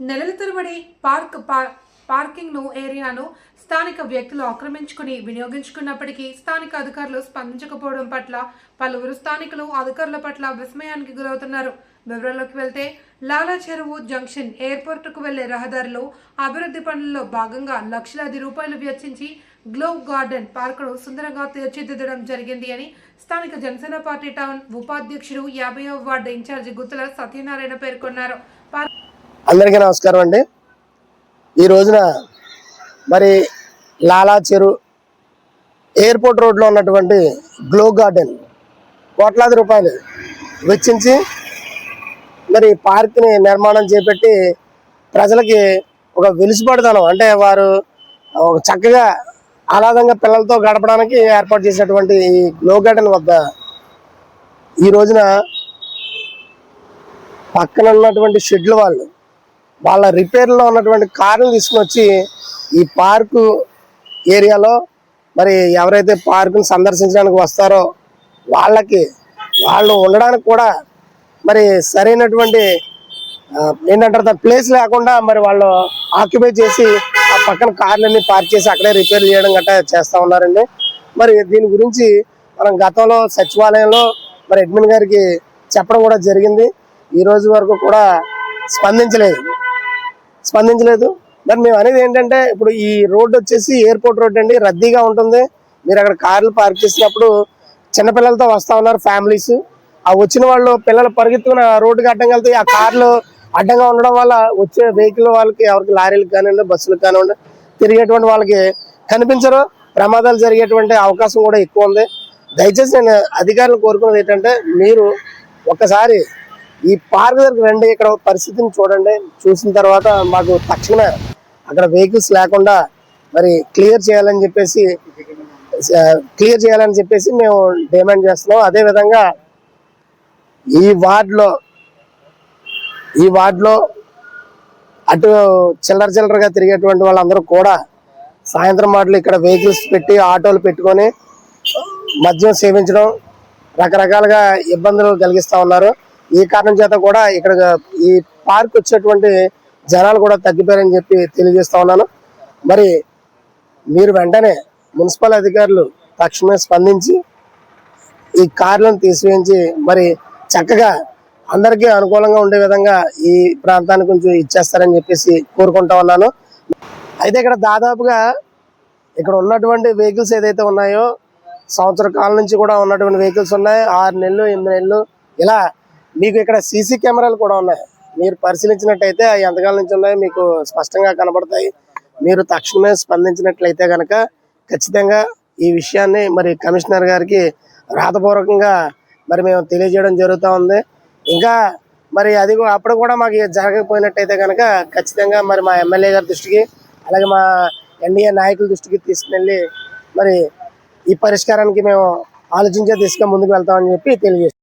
నెలల తరబడి పార్క్ పా- పార్కింగ్ను ఏరియాను స్థానిక వ్యక్తులు ఆక్రమించుకుని వినియోగించుకున్నప్పటికీ స్థానిక అధికారులు స్పందించకపోవడం పట్ల పలువురు స్థానికులు అధికారుల పట్ల విస్మయానికి గురవుతున్నారు. వివరాల్లోకి వెళ్తే లాలా చెరువు జంక్షన్ ఎయిర్పోర్టుకు వెళ్ళే రహదారిలో అభివృద్ధి పనుల్లో భాగంగా లక్షలాది రూపాయలు వెచ్చించి గ్లోవ్ గార్డెన్ పార్కును సుందరంగా తీర్చిదిద్దడం జరిగింది అని స్థానిక జనసేన పార్టీ టౌన్ ఉపాధ్యక్షుడు యాభై వార్డు ఇన్ఛార్జి గుత్తుల సత్యనారాయణ పేర్కొన్నారు. పార్క్ అందరికీ నమస్కారం అండి. ఈ రోజున మరి లాలా చెరు ఎయిర్పోర్ట్ రోడ్లో ఉన్నటువంటి గ్లో గార్డెన్ కోట్లాది రూపాయలు వెచ్చించి మరి పార్క్ని నిర్మాణం చేపట్టి ప్రజలకి ఒక వెలుసుపడతాను అంటే వారు ఒక చక్కగా ఆహ్లాదంగా పిల్లలతో గడపడానికి ఏర్పాటు చేసినటువంటి ఈ గ్లో గార్డెన్ వద్ద ఈ రోజున పక్కన ఉన్నటువంటి షెడ్ల వాళ్ళు వాళ్ళ రిపేర్లో ఉన్నటువంటి కార్లు తీసుకుని వచ్చి ఈ పార్కు ఏరియాలో మరి ఎవరైతే పార్కును సందర్శించడానికి వస్తారో వాళ్ళకి వాళ్ళు ఉండడానికి కూడా మరి సరైనటువంటి ఏంటంటారు దాని ప్లేస్ లేకుండా మరి వాళ్ళు ఆక్యుపై చేసి ఆ పక్కన కార్లన్నీ పార్క్ చేసి అక్కడే రిపేర్ చేయడం గట్టా చేస్తూ ఉన్నారండి. మరి దీని గురించి మనం గతంలో సచివాలయంలో మరి అడ్మిన్ గారికి చెప్పడం కూడా జరిగింది. ఈ రోజు వరకు కూడా స్పందించలేదు. స్పందించలేదు. మరి మేము అనేది ఏంటంటే ఇప్పుడు ఈ రోడ్డు వచ్చేసి ఎయిర్పోర్ట్ రోడ్ అండి రద్దీగా ఉంటుంది. మీరు అక్కడ కార్లు పార్క్ చేసినప్పుడు చిన్నపిల్లలతో వస్తూ ఉన్నారు ఫ్యామిలీస్. ఆ వచ్చిన వాళ్ళు పిల్లలు పరిగెత్తుకుని ఆ రోడ్డుకి అడ్డం వెళ్తే ఆ కార్లు అడ్డంగా ఉండడం వల్ల వచ్చే వెహికల్ వాళ్ళకి ఎవరికి లారీలకు కానివ్వండి బస్సులకు కానివ్వండి తిరిగేటువంటి వాళ్ళకి కనిపించరు. ప్రమాదాలు జరిగేటువంటి అవకాశం కూడా ఎక్కువ ఉంది. దయచేసి నేను అధికారులు కోరుకున్నది ఏంటంటే మీరు ఒక్కసారి ఈ పార్క్ దగ్గరికి రండి ఇక్కడ పరిస్థితిని చూడండి. చూసిన తర్వాత మాకు తక్షణమే అక్కడ వెహికల్స్ లేకుండా మరి క్లియర్ చేయాలని చెప్పేసి క్లియర్ చేయాలని చెప్పేసి మేము డిమాండ్ చేస్తున్నాం. అదే విధంగా ఈ వార్డులో ఈ వార్డులో అటు చిల్లర చిల్లరగా తిరిగేటువంటి వాళ్ళందరూ కూడా సాయంత్రం మాటలు ఇక్కడ వెహికల్స్ పెట్టి ఆటోలు పెట్టుకొని మద్యం సేవించడం రకరకాలుగా ఇబ్బందులు కలిగిస్తూ ఉన్నారు. ఈ కారణం చేత కూడా ఇక్కడ ఈ పార్క్ వచ్చేటువంటి జనాలు కూడా తగ్గిపోయారని చెప్పి తెలియజేస్తా ఉన్నాను. మరి మీరు వెంటనే మున్సిపల్ అధికారులు తక్షణమే స్పందించి ఈ కార్లను తీసివేయించి మరి చక్కగా అందరికీ అనుకూలంగా ఉండే విధంగా ఈ ప్రాంతాన్ని కొంచెం ఇచ్చేస్తారని చెప్పేసి కోరుకుంటా ఉన్నాను. అయితే ఇక్కడ దాదాపుగా ఇక్కడ ఉన్నటువంటి వెహికల్స్ ఏదైతే ఉన్నాయో సంవత్సర కాలం నుంచి కూడా ఉన్నటువంటి వెహికల్స్ ఉన్నాయి. ఆరు నెలలు ఎనిమిది నెలలు ఇలా మీకు ఇక్కడ సీసీ కెమెరాలు కూడా ఉన్నాయి. మీరు పరిశీలించినట్టయితే అవి ఎంతకాలం నుంచి ఉన్నాయో మీకు స్పష్టంగా కనబడతాయి. మీరు తక్షణమే స్పందించినట్లయితే కనుక ఖచ్చితంగా ఈ విషయాన్ని మరి కమిషనర్ గారికి రాతపూర్వకంగా మరి మేము తెలియజేయడం జరుగుతూ ఉంది. ఇంకా మరి అది అప్పుడు కూడా మాకు జరగకపోయినట్టయితే కనుక ఖచ్చితంగా మరి మా ఎమ్మెల్యే గారి దృష్టికి అలాగే మా ఎన్డీఏ నాయకుల దృష్టికి తీసుకువెళ్ళి మరి ఈ పరిష్కారానికి మేము ఆలోచించే దిశగా ముందుకు వెళ్తామని చెప్పి తెలియజేస్తాం